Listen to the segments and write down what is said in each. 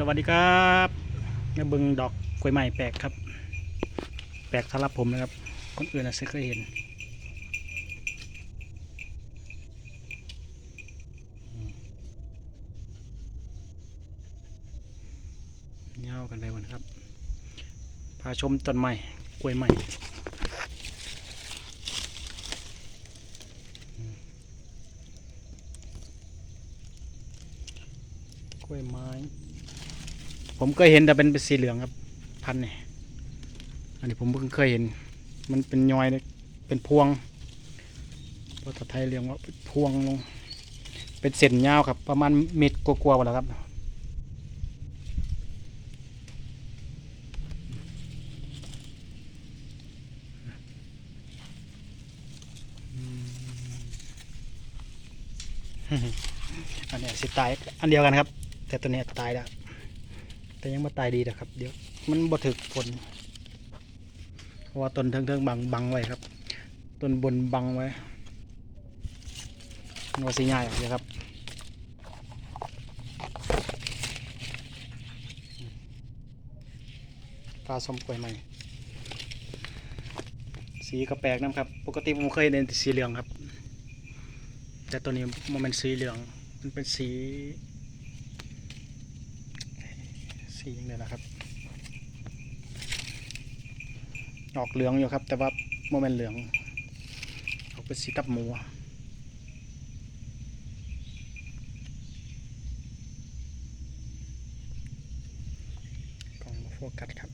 สวัสดีครับมาบิงดอกกล้วยไม้แปลกครับ แปลกสำหรับผมนะครับ คนอื่นอาจจะเคยเห็นอืมเงากันไปหมดครับ พาชมต้นไม้กล้วยไม้กล้วยไม้ ผมเคยเห็นแต่เป็นสีเหลืองครับ พันธุ์นี่อันนี้ผมเพิ่งเคยเห็น มันเป็นยอยเป็นพวงภาษาไทยเรียกว่าพวงลง เป็นเส้นยาวครับ ประมาณเม็ดกว่าๆหมดแล้วครับอันนี้สิตายอันเดียวกันครับ แต่ตัวนี้ตายแล้ว แต่ยังมาตายดีนะครับ เดี๋ยวมันบ่ถึกฝนเพราะว่าต้นเทิงๆบังบังไว้ครับต้นบนบังไว้มันว่าสิง่ายเดี๋ยวครับปลาส้มกล้วยใหม่สีก็แปลกนะครับ ปกติผมเคยเห็นสีเหลืองครับ แต่ตัวนี้มันเป็นสีเหลือง มันเป็นสี สีอย่างเดียนะครับ ออกเหลืองอยู่ครับ แต่ว่าโมเมนเหลือง ออกเป็นสีตับหมูกล้องโฟกัสครับ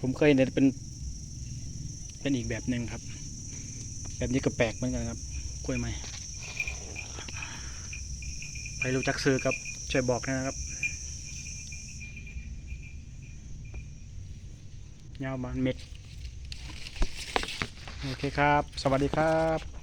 ผมเคยเห็นเป็นเป็นอีกแบบหนึ่งครับ แบบนี้ก็แปลกเหมือนกันครับกล้วยไม้ใครรู้จักซื้อครับช่วยบอกนะครับยาวมานเม็ด โอเคครับ สวัสดีครับ